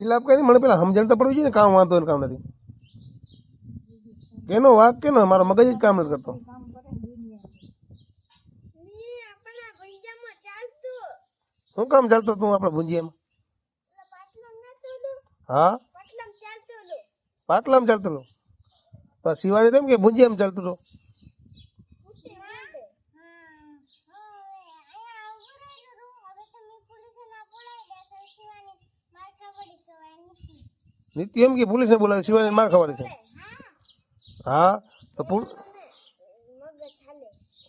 કઈ નહીં મને પેલા સમજણ તો પડવી જોઈએ ને, કામ વાંધો ને કામ નથી. કેનો વાક કેનો, મારો મગજ જ કામ નથી કરતો. શું કામ ચાલતો તું આપણે ભુંજીયામાં. હા? પાટલામ ચાલતું હતો. તો શિવાની તેમ કે ભુંજીયામાં ચાલતો હતો ઉઠી વાંધે હા હવે અહીંયા ઉભું રહેલું હવે તમે પોલીસે ના બોલાવી દેશો શિવાની માર ખવડી કહેવાય નથી નીતિ એમ કે પોલીસને બોલાવી શિવાની માર ખવાની છે. હા તો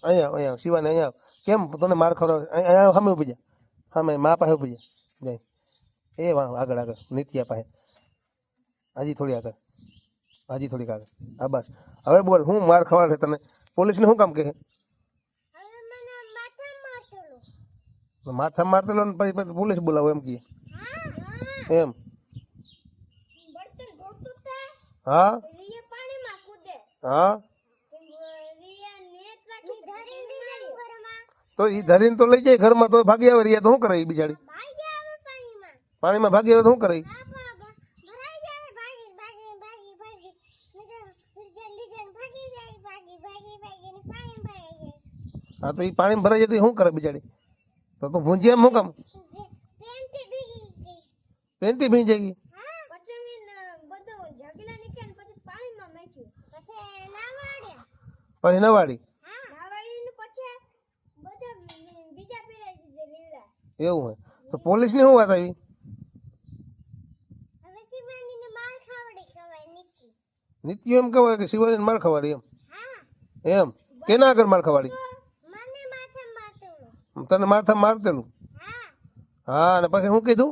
અહીંયા અહીંયા શિવાને અહીંયા કેમ? તને માર ખવડાવે અહીં- અહીંયા સામે ઊભી જા. સામે મા પાસે ઊભી જા. જાય. એ વાહ આગળ આગળ. નીતિયા પાસે. હજી થોડી આગળ. હજી થોડીક આગળ. હા બસ. હવે બોલ હું માર ખવાડે છે તને? પોલીસને શું કામ કહે? માથા મારતું માથા મારતેલો ને પછી પછી પોલીસ બોલાવો એમ કહે એમ બર્તન ધોતું તા હા? હા? તો એ ધરીને તો લઈ જાય ઘરમાં તો ભાગી આવે રહ્યા તો શું કરે એ બિચારી? પાણીમાં. ભાગી આવે તો શું કરે પાણી હા તો એ પાણીમાં ભરાઈ જાય તો શું કરે બિચારી? તો તો ભૂંજી એમ શું કામ? પેન્ટી ભીંજાઈ ગઈ પેન્ટી ભીંજી જાય હા પછી મેં બધો ઝગલા નીકળ્યા ને પછી પાણીમાં નાખ્યું પછી નાવાડ્યા પછી નવાડી હા એવું હોય. તો પોલીસની શું વાત આવી? નીતિઓ એમ કહેવાય કે શિવાજી માર ખવાડી એમ? એમ? કેના આગળ માર ખવાડી? તને માથા મારતેલું? હા. હા અને પછી શું કીધું?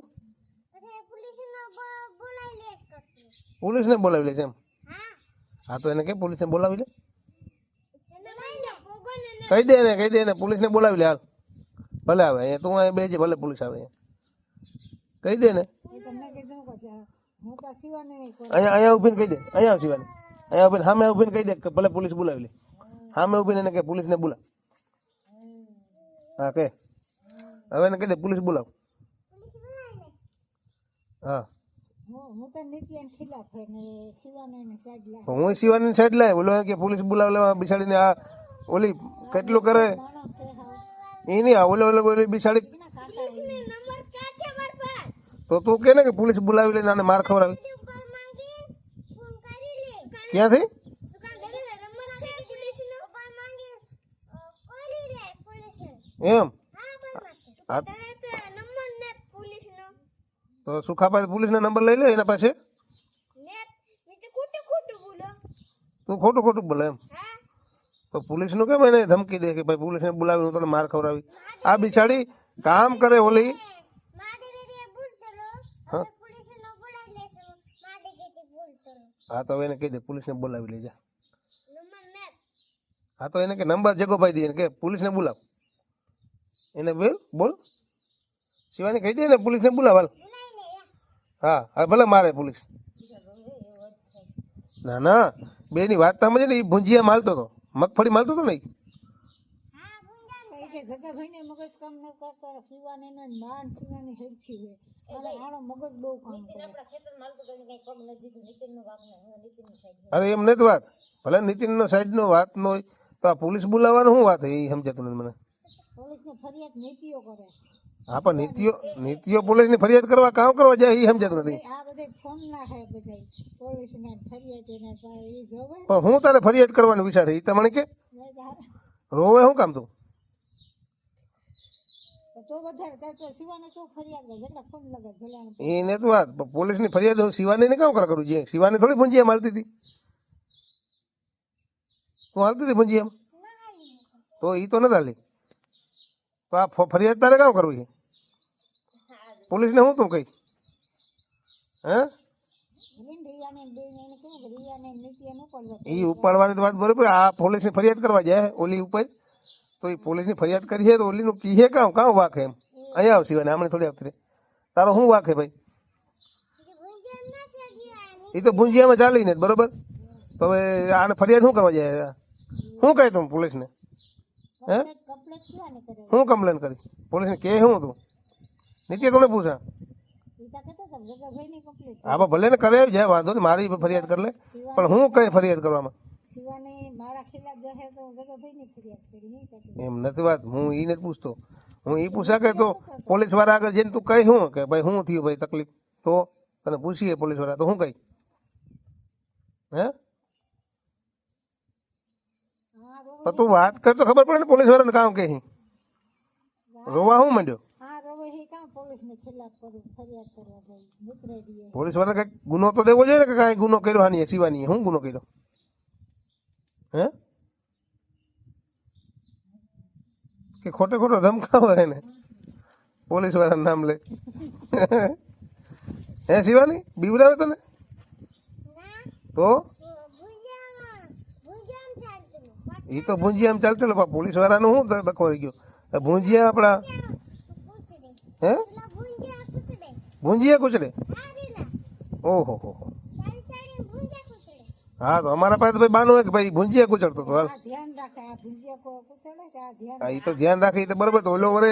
પોલીસનો બોલાવી લે છે એમ? હા. હા તો એને કે પોલીસને બોલાવી લે? ને કહી દે ને કહી દે ને પોલીસને બોલાવી લે હાલ. ભલે આવે અહીંયા તું અહીંયા બેજે ભલે પોલીસ આવે કહી દે ને. અહીંયા અહીંયા ઉભીને કહી દે અહીંયા શિવાની. અહીંયા ઊભીને સામે ઊભીને કહી દે કે ભલે પોલીસ બોલાવી લે. સામે ઊભીને એને કે પોલીસને બોલા હા કે હવે એને કહી દે પોલીસ બોલાવ. હા. હું શિવાની સાઈડ લાય બોલો કે પોલીસ બોલાવ લેવા બિસાડીને આ ઓલી કેટલું કરે? એ નહીં ઓલે ઓલે ઓલી બિચારી પાસે તો તું કે ને કે પોલીસ બોલાવી લઈને આને માર ખવડાવી? ક્યાંથી? એમ? તો સુખા પાસે પોલીસના નંબર લઈ લે એના પાસે? તું ખોટું ખોટું બોલે એમ. તો પોલીસનું કેમ એને ધમકી દે કે ભાઈ પોલીસને બોલાવી હું તને માર ખવડાવી? આ બિચારી કામ કરે ઓલી. હા. હવે તો એને કહી દે પોલીસને બોલાવી લેજા. હા તો એને કે નંબર જગો પાઈ દે કે પોલીસને બોલાવ. એને બોલ બોલ. શિવાની કહી દે ને પોલીસને બોલાવ હાલ. હા હા ભલે મારે પોલીસ. ના ના બેની વાત સમજે ને એ ભૂંજીયા માલતો હતો મગફળી માલતો હતો ને ઈ. હા ભૂંજા એ કે જગાભાઈને મગજ કામ ન કરતો શિવાને ને માન શિવાની હેરખી હોય. અને આનો મગજ બહુ કામ કરે અરે એમ નથી વાત. ભલે નીતિનનો સાઈડનો વાત નો હોય તો આ પોલીસ બોલાવવાનું શું વાત એ સમજાતું નથી મને. પોલીસને ફરિયાદ નીતિઓ કરે. હા પણ નીતિઓ નીતિઓ પોલીસની ફરિયાદ કરવા કામ કરવા જાય એ સમજાતું નથી. એને પણ હું તારે ફરિયાદ કરવાનું વિચારે એ તમને કે? રોવે શું કામ તું? તો તો વાત પણ પોલીસની ફરિયાદ શિવાની ને કામ કરા કરું છે શિવાની થોડી ભુંજીયા માલતી હતી. તું હાલતી હતી ભુંજીયામાં તો એ તો નથી હાલી તો આ ફરિયાદ તારે કામ કરવી છે? પોલીસને હું તું કઈ? હે? એ ઉપાડવાની તો વાત બરોબર આ પોલીસની ફરિયાદ કરવા જાય ઓલી ઉપર. તો એ પોલીસની ફરિયાદ કરી છે તો ઓલીનું કીહે કામ? કામ વાંખે એમ? અહીંયા આવશે અને હમણાં થોડી આવતી તારો શું વાંખે ભાઈ? એ તો ભુંજીયામાં ચાલી ને બરોબર? તો હવે આને ફરિયાદ શું કરવા જાય? શું કહે તું પોલીસને? હે? હું કમ્પ્લેન કરી? પોલીસને કે શું તું? નીચે તમને પૂછા હા હતા આમાં ભલે ને કરે જાય વાંધો નહીં મારી ફરિયાદ કરી લે. પણ હું કઈ ફરિયાદ કરવામાં? એમ નથી વાત હું એ નથી પૂછતો. હું એ પૂછા કે તો પોલીસવાળા આગળ જઈને તું કઈ હું? કે ભાઈ શું થયું ભાઈ તકલીફ? તો તને પૂછીએ પોલીસવાળા તો હું કઈ હે? હા તું વાત કર તો ખબર પડે ને પોલીસ વાળાને કામ કે રોવા હું માંડ્યો? પોલીસવાળા કઈ ગુનો તો દેવો જોઈએ ને કે કાંઈ ગુનો કર્યો હાની સિવાની હું ગુનો કર્યો? હે? કે ખોટે ખોટો ધમકાવો એને? પોલીસવાળા નામ લે. હે શિવાની બીવડાવે તને? તો? એ તો ભૂંજિયા આમ ચાલતું લે પોલીસ વાળાનું શું દખો રહી ગયો? આ આપણા હે? પેલા ભુંજા કુચડે ઓહો, હો હો. હા, તો અમારા પાસે તો ભાઈ બાનું કે ભાઈ ભૂંજિયા કુચડતો તો હાલ. ભૂંજિયા હા એ તો ધ્યાન રાખે એ તો બરોબર તો ઓલો વરે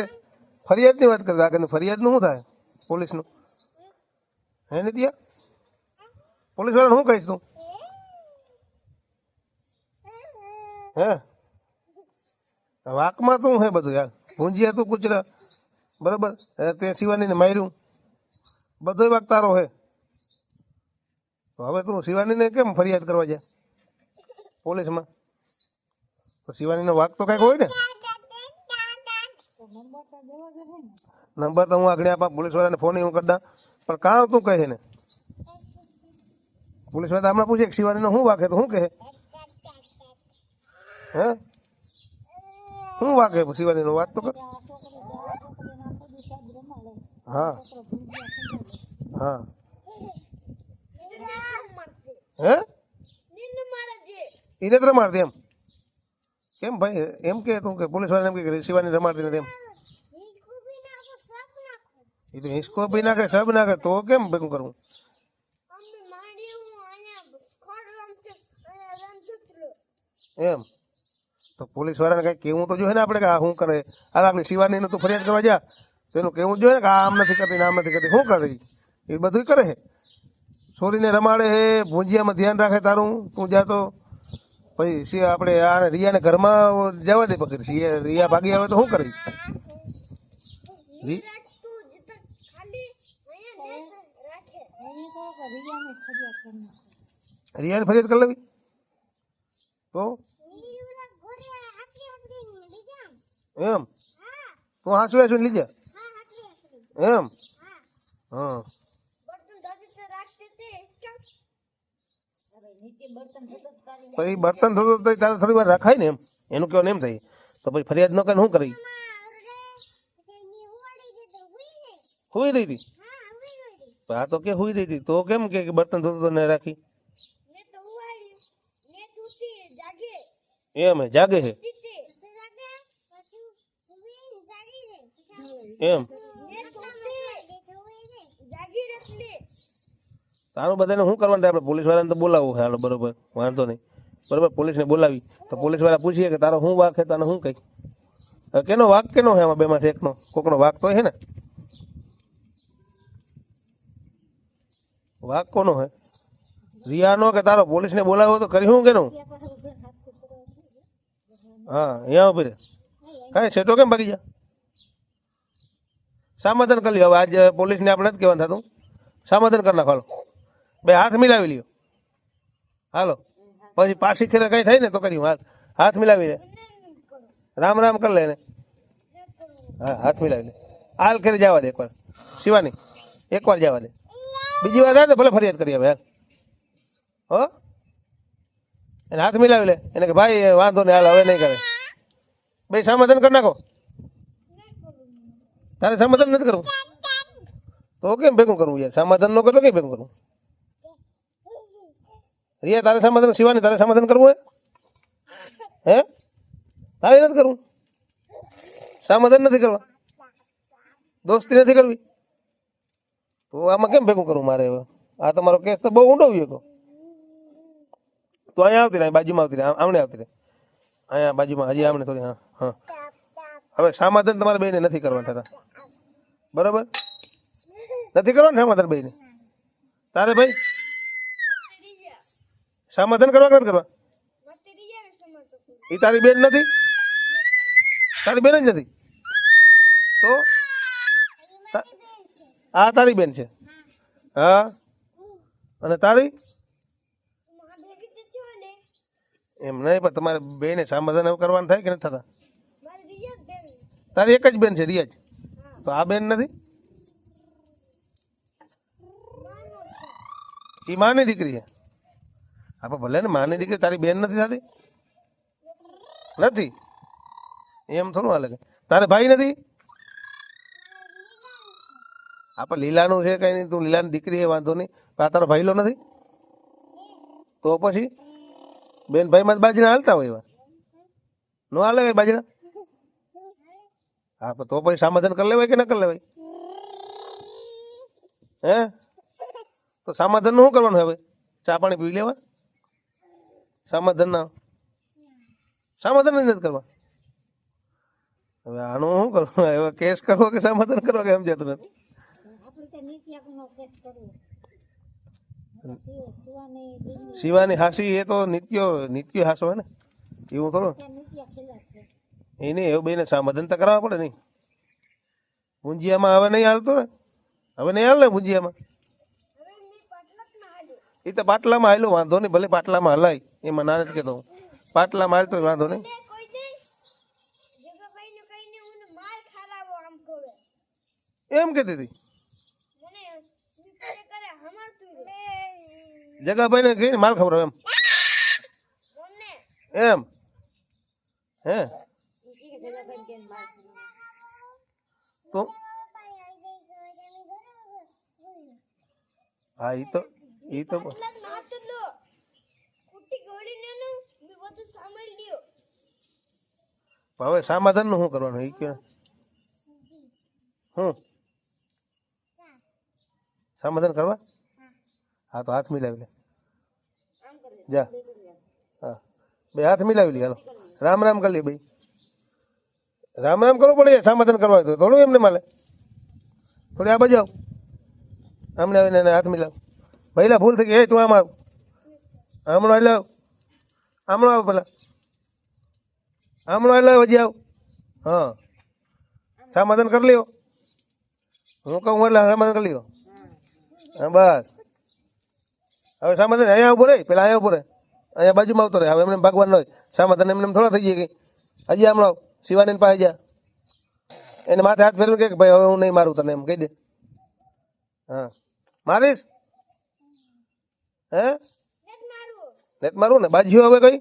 ફરિયાદની વાત કરતા આગળ ફરિયાદનું શું થાય? પોલીસનું? હે ને ત્યાં પોલીસ વાળાને શું કહીશ તું? હે? વાકમાં તો હે બધું યાર? ભૂંજિયા તું કુચરા બરાબર? હે તે શિવાનીને માર્યું. બધો વાક તારો હે. તો હવે તું શિવાનીને કેમ ફરિયાદ કરવા જાય? પોલીસમાં? તો શિવાનીનો વાક તો કાંઈક હોય ને? નંબર તો હું આગળ આપા પોલીસ વાળાને ફોન હું કરતા પણ કાં તું કહે ને? પોલીસવાળા હમણાં પૂછે શિવાનીનો શું વાકે તો શું કહે? હે? શું શિવાની શિવાનીનો વાત તો કર. હા. હા. હે? એને જ રમાડતી એમ. કેમ ભાઈ? એમ કે તું કે પોલીસ વાળાને એમ કે શિવાની રમાડતી નથી એમ એ તો હિંચકો બી નાખે સબ નાખે. તો કેમ ભેગું કરવું એમ. તો પોલીસ વાળાને કઈ કેવું તો જોઈએ ને આપણે કે શું કરે? આ આપણે શિવાની તું ફરિયાદ કરવા જા. તો એનું કેવું જોઈએ ને કે આમ નથી કરતી આમ નથી કરતી. શું કરે એ બધું કરે છે છોરીને રમાડે હે, ભૂંજિયામાં ધ્યાન રાખે તારું. તું જા તો. પછી સી આપણે આ રિયાને ઘરમાં જવા દે પકડી. સિયા રિયા ભાગી આવે તો શું કરી રિયાને ફરિયાદ કરી લેવી. તો? એમ? તું હાંસવે છું લીજે? એમ? હા. પછી બર્તન થતો જ તારી તો થોડી વાર રખાય ને એમ. એનું કેવું એમ થાય. તો પછી ફરિયાદ ન કરે શું કરી? હુઈ રહી હતી? હા તો કે હુઈ રહી હતી. તો કેમ કે બર્તન ધોતું ને રાખી? એમ જાગે હે, જાગે છે દીતે જાગે પછી હુઈ જાગી રે એમ. તારું બધાને શું કરવાનું? આપણે પોલીસ વાળાને તો બોલાવવું હાલો, બરોબર, વાંધો નહીં. બરોબર, પોલીસને બોલાવી. તો પોલીસવાળા પૂછીએ કે તારો શું વાક છે તને શું કઈ કેનો વાક કેનો છે આમાં બેમાંથી એકનો? કોકનો વાક તો છે ને? વાક કોનો હે રિયાનો કે તારો? પોલીસને બોલાવ્યો તો કરી શું કેનું? હા, અહીંયા ઊભી રે કાંઈ છેટો કેમ ભાગી જા સમાધાન કરી લ્યો. હવે આજે પોલીસને આપણે નથી કહેવાનું થતું. સમાધાન કરી નાખો બે હાથ મિલાવી લ્યો. હાલો. પછી પાછી ખેરે કંઈ થાય ને તો કરી હાથ હાથ મિલાવી લે. રામ રામ કરી લે એને. હા, હાથ મિલાવી લે. હાલ ખેરે જવા દે એકવાર. શિવાની, એકવાર જવા દે. બીજી વાર આવે ને ભલે ફરિયાદ કરી હવે હો? એને હાથ મિલાવી લે. એને કે, ભાઈ, વાંધો નહીં, હાલ, હવે નહીં કરે. ભાઈ સમાધાન કરી નાખો. તારે સમાધાન નથી કરવું. તો કેમ ભેગું કરવું યાર? સમાધાન ન કરો કેમ ભેગું કરવું? રિયા, તારે સમાધાન, શિવાની, તારે સમાધાન કરવું હે? તારે નથી કરવું? સમાધાન નથી કરવા. દોસ્તી નથી કરવી. તો આમાં કેમ ભેગું કરવું મારે હવે? આ તમારો કેસ તો બહુ ઊંડો ગયો તો. અહીંયા આવતી રહે, બાજુમાં આવતી રહે આમને આવતી રહે. અહીંયા બાજુમાં, હજી આમને થોડી, હા હા. હવે સમાધાન તમારે બેને નથી કરવા થતા બરોબર? નથી કરવાનું સમાધાન ભાઈને તારે ભાઈ? સમાધાન કરવા કે નથી કરવા? એ તારી બેન નથી? તારી બેન જ નથી? તા- આ તારી બેન છે? હા? અને તારી? એમ નહીં, પણ તમારે બેને સમાધાન એવું કરવાનું થાય કે નથી થતા? તારી એક જ બેન છે, રિયાજ. તો આ બેન નથી? એ માની દીકરી છે. આપણે ભલે ને માની દીકરી, તારી બેન નથી થતી? નથી? એમ થોડું હાલે તારે ભાઈ નથી? આપણે લીલાનું છે કઈ નહીં, તું લીલાની દીકરી છે, વાંધો નહીં. પણ આ તારો ભાઈલો નથી? તો પછી બેન ભાઈમાં જ બાજીના હાલતા હોય એવા? નો હાલે બાજીના હા તો પછી સમાધાન કરી લેવાય કે ના કરી લેવાય? હે? તો સમાધાન શું કરવાનું હવે? ચા પાણી પી લેવા? સમાધાન ના? સમાધાન નથી કરવા? હવે આનું શું કરવું હવે કેસ કરવો કે સમાધાન કરવો કે એમ જતું નથી શિવાની હાસી એ તો નિત્યો નિત્યો હાસો હે ને? એવું થોડું? ત્યાં નિત્યા ખિલાફ છે એ નહીં એવું બેને સમાધાન તો કરાવવા પડે નહીં. ભુંજિયામાં હવે નહીં હાલતો ને? હવે નહીં હાલ ને ભુંજિયામાં? એ તો પાટલામાં હાલ્યો વાંધો નહીં ભલે પાટલામાં હલાય એમાં ના નથી કહેતો. હું પાટલામાં હાલતો વાંધો નહીં. એમ કહેતી હતી. જગાભાઈને કહીને માલ ખબર એમ. એમ. હે? તો હા એ તો એ તો હવે સમાધાનનું શું કરવાનું? એ કે હું? સમાધાન કરવા? હા તો હાથ મિલાવી લે. જા. હા. બે હાથ મિલાવી લે હાલો. રામ રામ કરી લે ભાઈ. રામ રામ કરવું પડે, સમાધાન કરવા તો. થોડું એમને માલે. થોડી આ બાજુ આવ. આમને આવીને એને હાથ મિલાવ. પહેલાં ભૂલ થઈ ગઈ. એ, તું આમ આવ. આમણો એટલે આવ. આમણો આવ પેલા આમણો એટલે હજી આવ. હા. સમાધાન કરી લ્યો. હું કહું એટલે સમાધાન કરી લ્યો. હા, બસ. હવે સમાધાન અહીંયા ઊભો રહે. પેલા અહીંયા ઊભો રહે. અહીંયા બાજુમાં આવતો રહે. હવે એમને ભગવાન હોય. સમાધાન એમને એમ થોડા થઈ જાય કે. હજી હમણાં શિવાની પાસે જા. એને માથે હાથ ફેરવીને કે ભાઈ, હવે હું નહીં મારું તને એમ કહી દે. હા. મારીશ? હે? નેત મારું ને? બાજ્યો હવે કઈ?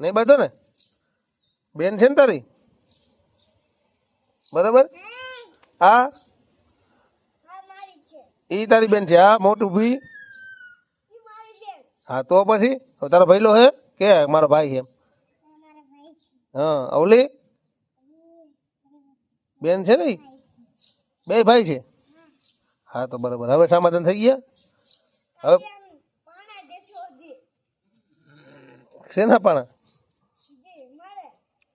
નહીં બાજો ને? બેન છે ને તારી? બરાબર? આ એ તારી બેન છે. આ મોટું ભી હા, તો પછી? તારો ભાઈલો હે? કે મારો ભાઈ છે એમ? હા અવલી? બેન છે ને બે ભાઈ છે? હા તો બરાબર. હવે સમાધાન થઈ ગયા? હવે શેના પાણા?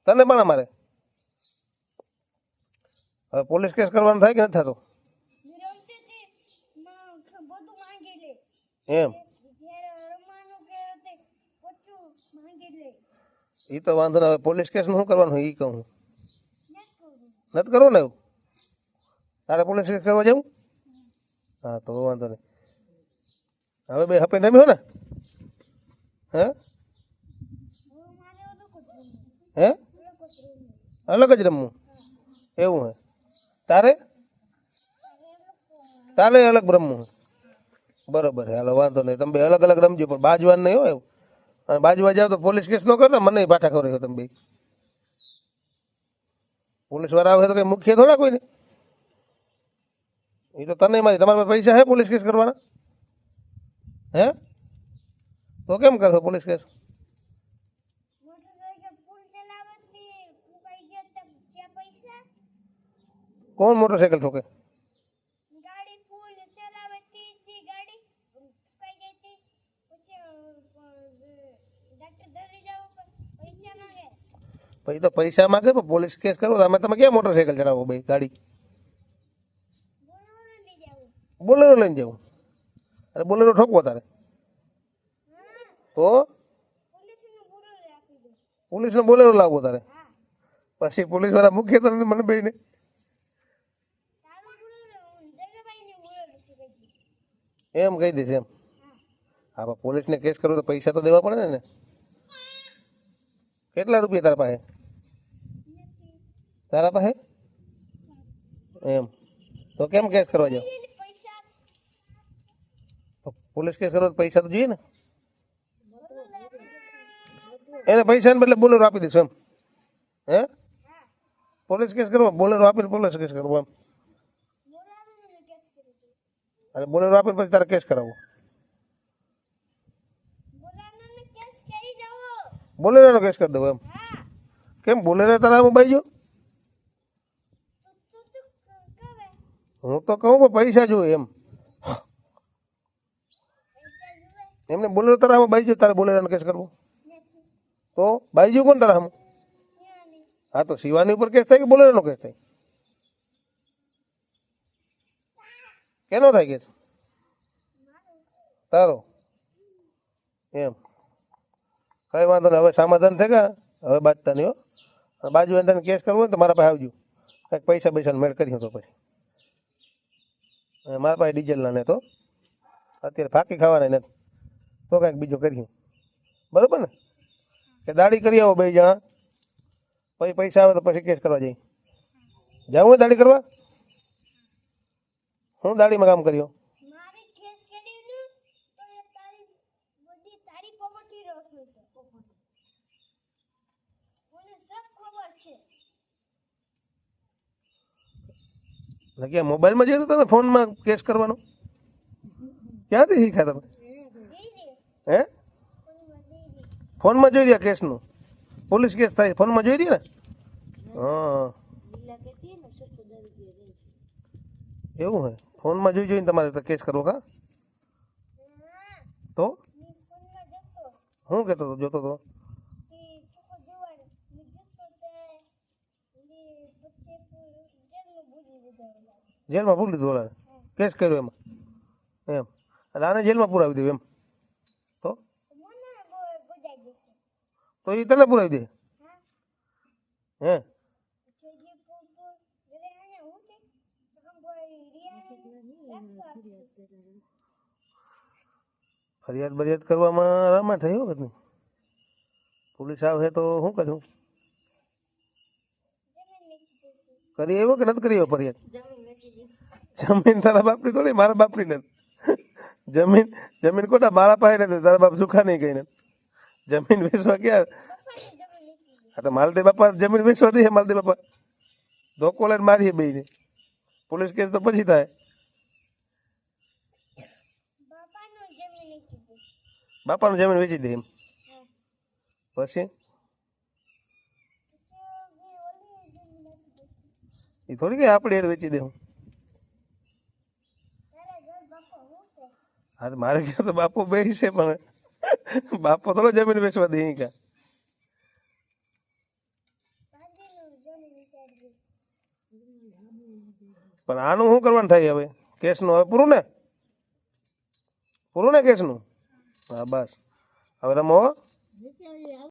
તને પાણા મારે? હવે પોલીસ કેસ કરવાનો થાય કે નથી થતો? એમ? એ તો વાંધો નહીં પોલીસ કેસ શું કરવાનું એ કહું નથી કરવું ને એવું? તારે પોલીસ કેસ કરવા જવું? હા, તો વાંધો નહીં. હવે બે હપે હો ને? હે? હે? અલગ જ રમવું. એવું હે. તારે? તારે અલગ રમવું બરોબર હાલો, વાંધો નહીં. તમે બે અલગ અલગ રમજો, પણ બાજવાન નહીં હોય એવું? અને બાજવા જાવ તો પોલીસ કેસ ન કરો મને પાઠા કરો તમે બે. પોલીસવાળા આવે તો કઈ મુખ્ય થોડા કોઈને. એ તો તને મારી, તમારા પાસે પૈસા હે પોલીસ કેસ કરવાના? હે? તો કેમ કરશો પોલીસ કેસ? કોણ મોટરસાયકલ ઠોકે? ગાડી ફૂલ ચલાવતી હતી, ગાડી કઈ ગઈ હતી પછી તો પૈસા માગે પણ પોલીસ કેસ કરો. અમે તમે ક્યાં મોટરસાયકલ ચલાવો ભાઈ ગાડી? બોલેરો લઈને જવું અરે બોલેરો ઠોકવો તારે. તો? પોલીસને બોલેરો લાવવો તારે. પછી પોલીસવાળા મૂકીએ તો મને બેને એમ કહી દઈશ એમ. હા પોલીસને કેસ કરવો તો પૈસા તો દેવા પડે ને કેટલા રૂપિયા તારા પાસે? તારા પાસે? એમ. તો કેમ કેસ કરવા જાવ? પોલીસ કેસ કરો તો પૈસા તો જોઈએ ને. એને પૈસાને બદલે બોલેરો આપી દઈશું એમ. હે? પોલીસ કેસ કરવો, બોલેરો આપીને પોલીસ કેસ કરવો એમ. કરી અને બોલેરો આપીને પછી તારે કેસ કરાવવો બોલાવીને કેસ કરી દો બોલેરોનો કેસ કરી દઉં એમ કેમ બોલેરા તારા આમ જો? હું તો કહું પણ પૈસા જોઈએ એમ. એમને બોલેરો તારા આમ બાઈ જો, તારે બોલેરાનો કેસ કરવો. તો બાઈ જો કોણ તારા આમ હા તો શિવાની ઉપર કેસ થાય કે બોલેરાનો કેસ થાય? કેનો થાય કેસ? તારો. એમ. કઈ વાંધો નહીં. હવે સમાધાન થઈ ગયા. હવે બાજતા નહીં હો બાજુ તને કેસ કરવો હોય ને તો મારા પાસે આવજો. કંઈક પૈસા પૈસાનો મેળ કરી તો પછી. મારા પાસે ડીઝલના ને તો અત્યારે ફાંકી ખાવાના નથી તો કાંઈક બીજું કર્યું બરાબર ને? કે દાડી કરી આવો બે જણા. પછી પૈસા આવે તો પછી કેસ કરવા જઈએ. જાઉં દાડી કરવા? હું દાડીમાં કામ કર્યો મારી કેસ કરી ને તો એ તારી બધી તારી પ્રોપર્ટી રોકવી તો મને સબ ખબર છે એટલે કે મોબાઈલમાં જોયું તમે ફોનમાં કેસ કરવાનો? ક્યાંથી શીખ્યા તમે? હે? ફોનમાં જોઈ રહ્યા કેસનું? પોલીસ કેસ થાય ફોનમાં જોઈ રહ્યા ને? હા. એવું હે? ફોનમાં જોઈ જોઈને તમારે તો કેસ કરવો કા તો? હું કહેતો હતો? જોતો તો કે છોકો જોવાને ની જતો તે ની પછી જેલમાં ભૂલી દીધો જેલમાં પૂરી લીધું ઓલાને કેસ કર્યો એમાં. એમ. અને આને જેલમાં પુરાવી દેવું એમ. તો? તો એ તને પુરાવી દે? હા? ફરિયાદ બરિયાદ કરવામાં રામા થઈ વખત નહીં પોલીસ આવે તો શું કર્યું કરી આવ્યો કે નથી કરી આવ્યો ફરિયાદ? જમીન તારા બાપની થોડી, મારા બાપની નથી. જમીન જમીન કોટા મારા પાસે નથી. તારા બાપ સુખા નહીં કઈ નથી જમીન વેચવા ક્યાં આ તો માલદે બાપા જમીન વેચવા દે માલદે બાપા. ધોકો લઈને મારીએ બેને પોલીસ કેસ તો પછી થાય. બાપાનો જમીન વેચી દે એમ. પછી? એ થોડી કઈ આપણે વેચી દે હું તારા ઘર બાપો હું છે હા, તો મારે ક્યાં તો બાપુ બે છે, પણ બાપો થોડો જમીન વેચવા દે કા ગાંધીનું જમીન નીચે દે પણ આનું શું કરવાનું થાય હવે? કેસનું હવે પૂરું ને? પૂરું ને કેસનું? હા, બસ. હવે રમો.